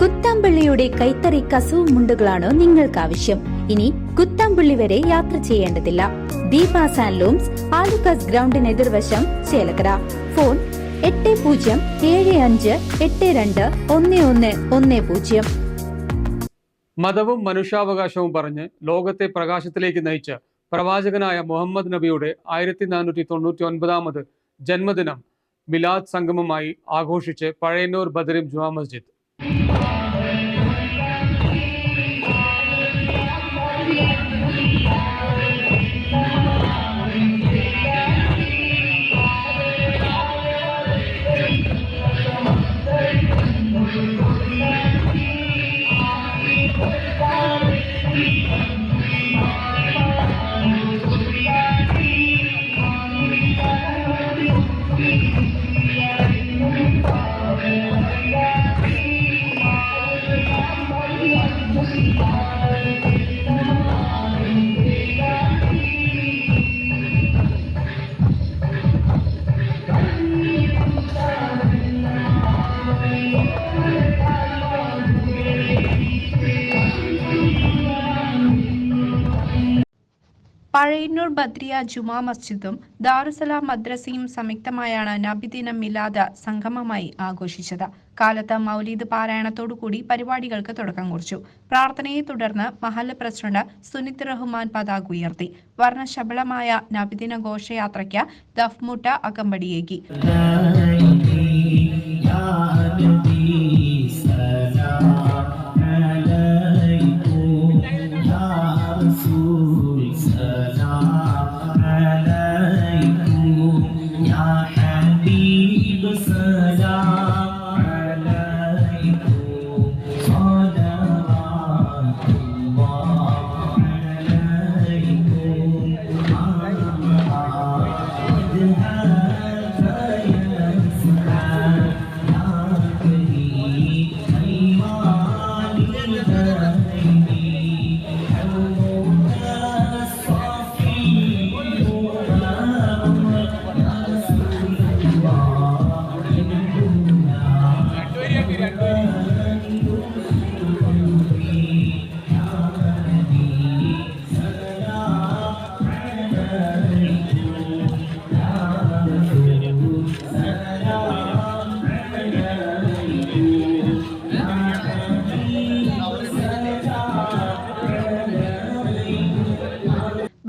കുത്താമ്പള്ളിയുടെ കൈത്തറി കസവ് മുണ്ടുകളാണോ നിങ്ങൾക്ക് ആവശ്യം ഇനി കുത്താമ്പള്ളി വരെ യാത്ര ചെയ്യേണ്ടതില്ല. ദീപ ലൂംസ് ആലുക്കാസ് ഗ്രൗണ്ടിന് എതിർവശം ചേലക്കര. ഫോൺ എട്ട് പൂജ്യം ഏഴ് അഞ്ച് എട്ട് രണ്ട് ഒന്ന് ഒന്ന് ഒന്ന് പൂജ്യം. മതവും മനുഷ്യാവകാശവും പറഞ്ഞ് ലോകത്തെ പ്രകാശത്തിലേക്ക് നയിച്ച പ്രവാചകനായ മുഹമ്മദ് നബിയുടെ ആയിരത്തി നാനൂറ്റി തൊണ്ണൂറ്റി ഒൻപതാമത് ജന്മദിനം മിലാദ് സംഗമമായി ആഘോഷിച്ച് പഴയന്നൂർ ബദറിം ജുമാ മസ്ജിദ്. പഴയന്നൂർ ബദ്രിയ ജുമാ മസ്ജിദും ദാറുസലാം മദ്രസയും സംയുക്തമായാണ് നബിദിനം മിലാദ് സംഗമമായി ആഘോഷിച്ചത്. കാലത്ത് മൗലീദ് പാരായണത്തോടുകൂടി പരിപാടികൾക്ക് തുടക്കം കുറിച്ചു. പ്രാർത്ഥനയെ തുടർന്ന് മഹല്ല് പ്രസിഡന്റ് സുനിത് റഹ്മാൻ പതാക ഉയർത്തി. വർണശബളമായ നബിദിന ഘോഷയാത്രയ്ക്ക് ദഫ്മുട്ട അകമ്പടിയേകി.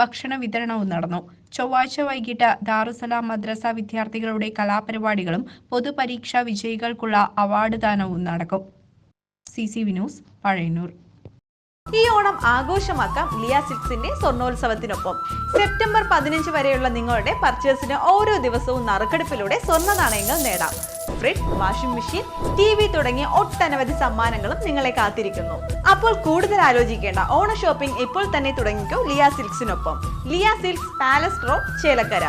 ഭക്ഷണ വിതരണവും നടന്നു. ചൊവ്വാഴ്ച വൈകിട്ട് ദാറുസലാം മദ്രസ വിദ്യാർത്ഥികളുടെ കലാപരിപാടികളും പൊതുപരീക്ഷാ വിജയികൾക്കുള്ള അവാർഡ് ദാനവും നടക്കും. C C Vinoos Pazhayannur. ഈ ഓണം ആഘോഷമാക്കാം ലിയ സിക്സിന്റെ സ്വർണോത്സവത്തിനൊപ്പം. സെപ്റ്റംബർ പതിനഞ്ച് വരെയുള്ള നിങ്ങളുടെ പർച്ചേസിന് ഓരോ ദിവസവും നറുക്കെടുപ്പിലൂടെ സ്വർണ നാണയങ്ങൾ നേടാം. Fridge washing machine T V തുടങ്ങിയ ഒട്ടനവധി സമ്മാനങ്ങളും നിങ്ങളെ കാത്തിരിക്കുന്നു. അപ്പോൾ കൂടുതൽ ആലോചിക്കേണ്ട ഓണ ഷോപ്പിംഗ് ഇപ്പോൾ തന്നെ തുടങ്ങിക്കോ Liya സിൽക്സിനൊപ്പം. Liya silks palace road Chelakkara.